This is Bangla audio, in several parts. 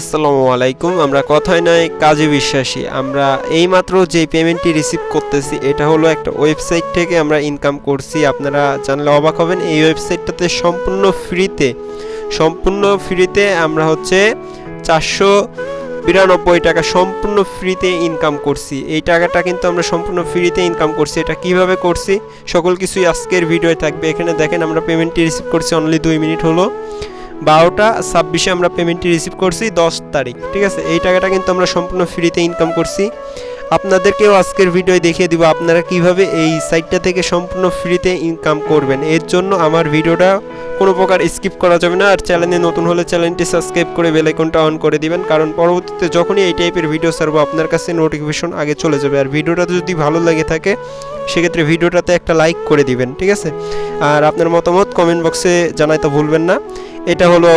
আসসালামু আলাইকুম, আমরা কথায় নয়, কাজে বিশ্বাসী। আমরা এইমাত্র যে পেমেন্টটি রিসিভ করতেছি, এটা হলো একটা ওয়েবসাইট থেকে আমরা ইনকাম করছি। আপনারা জানলে অবাক হবেন, এই ওয়েবসাইটটাতে সম্পূর্ণ ফ্রিতে সম্পূর্ণ ফ্রিতে আমরা হচ্ছে চারশো বিরানব্বই টাকা সম্পূর্ণ ফ্রিতে ইনকাম করছি। এই টাকাটা কিন্তু আমরা সম্পূর্ণ ফ্রিতে ইনকাম করছি। এটা কীভাবে করছি? সকল কিছুই আজকের ভিডিওয়ে থাকবে। এখানে দেখেন আমরা পেমেন্টটি রিসিভ করছি অনলি দুই মিনিট হলো। বারোটা, ছাব্বিশে আমরা পেমেন্টটি রিসিভ করছি দশ তারিখ, ঠিক আছে? এই টাকাটা কিন্তু আমরা সম্পূর্ণ ফ্রিতে ইনকাম করছি। আপনাদেরকেও আজকের ভিডিও দেখিয়ে দিব আপনারা কীভাবে এই সাইটটা থেকে সম্পূর্ণ ফ্রিতে ইনকাম করবেন। এর জন্য আমার ভিডিওটা কোনো প্রকার স্কিপ করা যাবে না। আর চ্যানেলে নতুন হলে চ্যানেলটি সাবস্ক্রাইব করে বেল আইকনটা অন করে দিবেন। কারণ পরবর্তীতে যখনই এই টাইপের ভিডিও ছাড়বো, আপনার কাছে নোটিফিকেশন আগে চলে যাবে। আর ভিডিওটা যদি ভালো লাগে থাকে, সেক্ষেত্রে ভিডিওটাতে একটা লাইক করে দিবেন, ঠিক আছে? আর আপনার মতামত কমেন্ট বক্সে জানাইতে ভুলবেন না। এটা হলো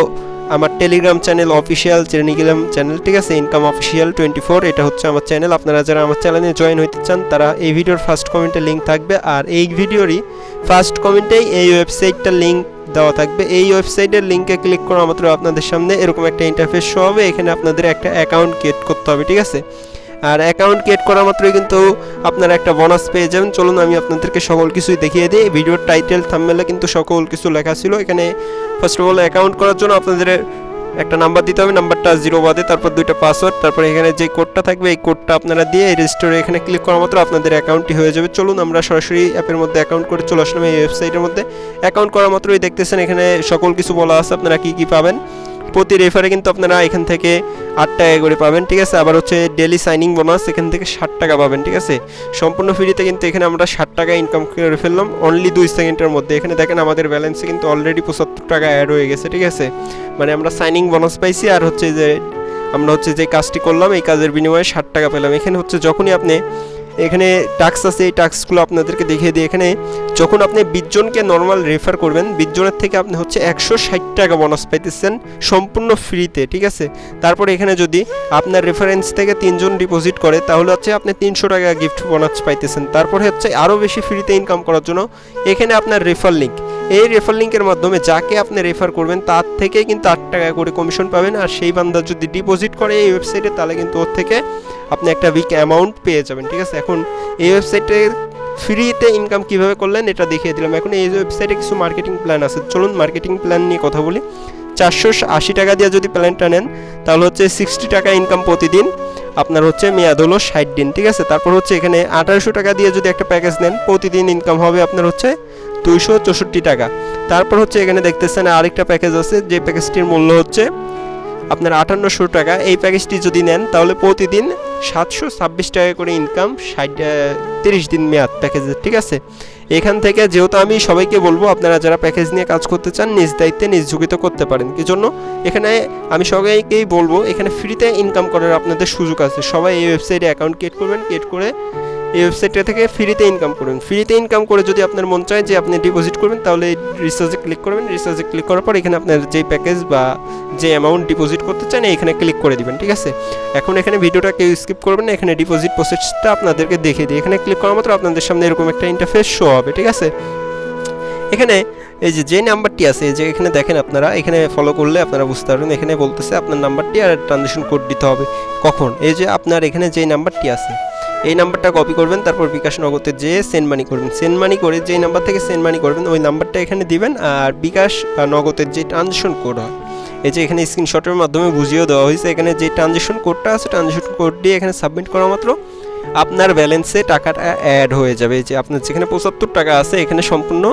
আমার Telegram channel official Telegram channel ঠিক আছে? ইনকাম অফিসিয়াল টোয়েন্টি ফোর এটা হচ্ছে আমার চ্যানেল আপনারা যারা আমার চ্যানেলে জয়েন হইতে চান, তারা এই ভিডিওর ফার্স্ট কমেন্টে লিঙ্ক থাকবে। আর এই ভিডিওরই ফার্স্ট কমেন্টেই এই ওয়েবসাইটটার লিঙ্ক দেওয়া থাকবে। এই ওয়েবসাইটের লিঙ্কে ক্লিক করা মাত্র আপনাদের সামনে এরকম একটা ইন্টারফেস শো হবে। এখানে আপনাদের একটা অ্যাকাউন্ট ক্রিয়েট করতে হবে, ঠিক আছে? আর অ্যাকাউন্ট ক্রিয়েট করা মাত্রই কিন্তু আপনারা একটা বোনাস পেয়ে যাবেন। চলুন আমি আপনাদেরকে সকল কিছুই দেখিয়ে দিই। ভিডিওর টাইটেল থাম্বনেলে কিন্তু সকল কিছু লেখা ছিল। এখানে ফার্স্ট অফ অল অ্যাকাউন্ট করার জন্য আপনাদের একটা নাম্বার দিতে হবে। নাম্বারটা জিরো বাদে, তারপর দুইটা পাসওয়ার্ড তারপর এখানে যে কোডটা থাকবে, এই কোডটা আপনারা দিয়ে এই রেজিস্টারে এখানে ক্লিক করা মাত্র আপনাদের অ্যাকাউন্টটি হয়ে যাবে। চলুন আমরা সরাসরি অ্যাপের মধ্যে অ্যাকাউন্ট করে চলে আসলাম এই ওয়েবসাইটের মধ্যে। অ্যাকাউন্ট করা মাত্রই দেখতেছেন এখানে সকল কিছু বলা আছে। আপনারা কি কি পাবেন? প্রতি রেফারে কিন্তু আপনারা এখান থেকে আট টাকা করে পাবেন, ঠিক আছে? আবার হচ্ছে ডেলি সাইনিং বোনাস এখান থেকে ষাট টাকা পাবেন, ঠিক আছে? সম্পূর্ণ ফ্রিতে কিন্তু এখানে আমরা ষাট টাকা ইনকাম করে ফেললাম। অনলি দুই সেকেন্ডের মধ্যে। এখানে দেখেন আমাদের ব্যালেন্সে কিন্তু অলরেডি পঁচাত্তর টাকা অ্যাড হয়ে গেছে, ঠিক আছে? মানে আমরা সাইনিং বোনাস পাইছি আর হচ্ছে যে আমরা হচ্ছে যে কাজটি করলাম, এই কাজের বিনিময়ে ষাট টাকা পেলাম। এখানে হচ্ছে যখনই আপনি এখানে টাক্স আছে, এই টাক্সগুলো আপনাদেরকে দেখিয়ে দিই। এখানে যখন আপনি বিজ্জনকে নর্মাল রেফার করবেন বিজ্জনের থেকে আপনি হচ্ছে একশো ষাট টাকা বোনাস পাইতেছেন সম্পূর্ণ ফ্রিতে ঠিক আছে? তারপর এখানে যদি আপনার রেফারেন্স থেকে তিনজন ডিপোজিট করে, তাহলে হচ্ছে আপনি তিনশো টাকা গিফট বোনাস পাইতেছেন। তারপরে হচ্ছে আরও বেশি ফ্রিতে ইনকাম করার জন্য এখানে আপনার রেফার লিঙ্ক এই রেফার লিঙ্কের মাধ্যমে যাকে আপনি রেফার করবেন, তার থেকে কিন্তু আট টাকা করে কমিশন পাবেন। আর সেই বান্দা যদি ডিপোজিট করে এই ওয়েবসাইটে তাহলে কিন্তু ওর থেকে আপনি একটা উইক অ্যামাউন্ট পেয়ে যাবেন, ঠিক আছে? এখন এই ওয়েবসাইটে ফ্রিতে ইনকাম কীভাবে করলেন, এটা দেখিয়ে দিলাম। এখন এই ওয়েবসাইটে কিছু মার্কেটিং প্ল্যান আছে। চলুন মার্কেটিং প্ল্যান নিয়ে কথা বলি। চারশো আশি টাকা দিয়ে যদি প্ল্যানটা নেন, তাহলে হচ্ছে সিক্সটি টাকা ইনকাম প্রতিদিন। আপনার হচ্ছে মেয়াদ হলো ষাট দিন, ঠিক আছে? তারপর হচ্ছে এখানে আঠারোশো টাকা দিয়ে যদি একটা প্যাকেজ নেন, প্রতিদিন ইনকাম হবে আপনার হচ্ছে দুইশো চৌষট্টি টাকা। তারপর হচ্ছে এখানে দেখতেছেন আরেকটা প্যাকেজ আছে, যে প্যাকেজটির মূল্য হচ্ছে আপনার আটান্নশো টাকা। এই প্যাকেজটি যদি নেন, তাহলে প্রতিদিন সাতশো ছাব্বিশ টাকা করে ইনকাম ষাট তিরিশ দিন মেয়াদ প্যাকেজের ঠিক আছে? এখান থেকে যেহেতু আমি সবাইকে বলব, আপনারা যারা প্যাকেজ নিয়ে কাজ করতে চান, নিজ দায়িত্বে নিজ ঝুঁকিতে করতে পারেন। কি জন্য? এখানে আমি সবাইকেই বলব, এখানে ফ্রিতে ইনকাম করার আপনাদের সুযোগ আছে। সবাই এই ওয়েবসাইটে অ্যাকাউন্ট ক্রিয়েট করবেন ক্রিয়েট করে এই ওয়েবসাইটটা থেকে ফ্রিতে ইনকাম করবেন ফ্রিতে ইনকাম করে যদি আপনার মন চায় যে আপনি ডিপোজিট করবেন, তাহলে রিচার্জে ক্লিক করবেন। রিচার্জে ক্লিক করার পর এখানে আপনার যে প্যাকেজ বা যে অ্যামাউন্ট ডিপোজিট করতে চান, এখানে ক্লিক করে দিবেন, ঠিক আছে? এখন এখানে ভিডিওটা কেউ স্কিপ করবেন না, এখানে ডিপোজিট প্রসেসটা আপনাদেরকে দেখিয়ে দিই। এখানে ক্লিক করা মাত্র আপনাদের সামনে এরকম একটা ইন্টারফেস শো হবে, ঠিক আছে? এখানে এই যে যে নাম্বারটি আছে যে এখানে দেখেন আপনারা, এখানে ফলো করলে আপনারা বুঝতে পারবেন, এখানে বলতেছে আপনার নাম্বারটি আর ট্রানজেকশন কোড দিতে হবে। কখন? এই যে আপনার এখানে যে নাম্বারটি আছে এই নাম্বারটা কপি করবেন, তারপর বিকাশ নগদে যে সেন্ড মানি করবেন সেন্ড মানি করে যেই নাম্বার থেকে সেন্ড মানি করবেন, ওই নাম্বারটা এখানে দিবেন, আর বিকাশ নগদের যে ট্রানজেকশন কোড হয়, এই যে এখানে স্ক্রিনশটের মাধ্যমে বুঝিয়েও দেওয়া হয়েছে, এখানে যে ট্রানজেকশন কোডটা আছে ট্রানজেকশন কোড দিয়ে এখানে সাবমিট করা মাত্র। আপনার ব্যালেন্সে টাকাটা অ্যাড হয়ে যাবে। যে আপনার যেখানে পঁচাত্তর টাকা আছে, এখানে সম্পূর্ণ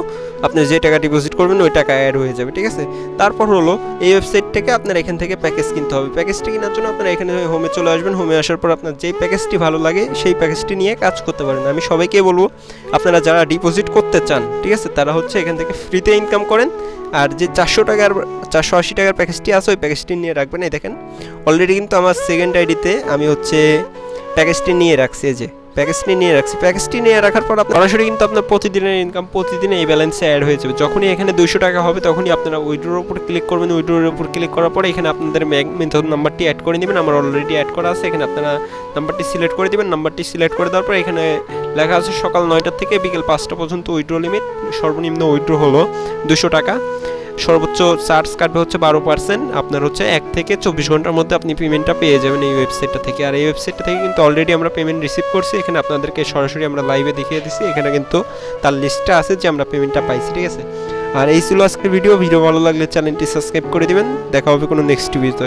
আপনি যে টাকা ডিপোজিট করবেন, ওই টাকা অ্যাড হয়ে যাবে, ঠিক আছে? তারপর হলো, এই ওয়েবসাইট থেকে আপনার এখান থেকে প্যাকেজ কিনতে হবে। প্যাকেজটি কেনার জন্য আপনারা এখানে হোমে চলে আসবেন। হোমে আসার পর আপনার যেই প্যাকেজটি ভালো লাগে, সেই প্যাকেজটি নিয়ে কাজ করতে পারেন। আমি সবাইকে বলব, আপনারা যারা ডিপোজিট করতে চান, ঠিক আছে, তারা হচ্ছে এখান থেকে ফ্রিতে ইনকাম করেন। আর যে চারশো টাকার, চারশো আশি টাকার প্যাকেজটি আছে, ওই প্যাকেজটি নিয়ে রাখবেন। এই দেখেন অলরেডি কিন্তু আমার সেকেন্ড আইডিতে আমি হচ্ছে প্যাকেজটি নিয়ে রাখছি যে। প্যাকেজটি নিয়ে রাখছি। প্যাকেজটি নিয়ে রাখার পর আপনার সরাসরি কিন্তু আপনার প্রতিদিনের ইনকাম প্রতিদিন এই ব্যালেন্সে অ্যাড হয়ে যাবে। যখনই এখানে দুইশো টাকা হবে, তখনই আপনারা উইড্রোর উপর ক্লিক করবেন। উইড্রোর উপর ক্লিক করার পরে এখানে আপনাদের মেথড নাম্বারটি অ্যাড করে নেবেন। আমার অলরেডি অ্যাড করা আছে। এখানে আপনারা নাম্বারটি সিলেক্ট করে দেবেন। নাম্বারটি সিলেক্ট করে দেওয়ার পর এখানে লেখা আছে সকাল নয়টা থেকে বিকেল পাঁচটা পর্যন্ত উইড্রো লিমিট সর্বনিম্ন উইড্রো হলো দুশো টাকা। সর্বোচ্চ চার্জ কাটবে হচ্ছে বারো পার্সেন্ট আপনার হচ্ছে এক থেকে চব্বিশ ঘণ্টার মধ্যে আপনি পেমেন্টটা পেয়ে যাবেন এই ওয়েবসাইটটা থেকে। আর এই ওয়েবসাইটটা থেকে কিন্তু অলরেডি আমরা পেমেন্ট রিসিভ করছি। এখানে আপনাদেরকে সরাসরি আমরা লাইভে দেখিয়ে দিচ্ছি এখানে কিন্তু তার লিস্টটা আছে যে আমরা পেমেন্টটা পাইছি, ঠিক আছে? আর এই ছিল আজকের ভিডিও ভিডিও ভালো লাগলে চ্যানেলটি সাবস্ক্রাইব করে দেবেন। দেখা হবে কোনো নেক্সট ভিডিওতে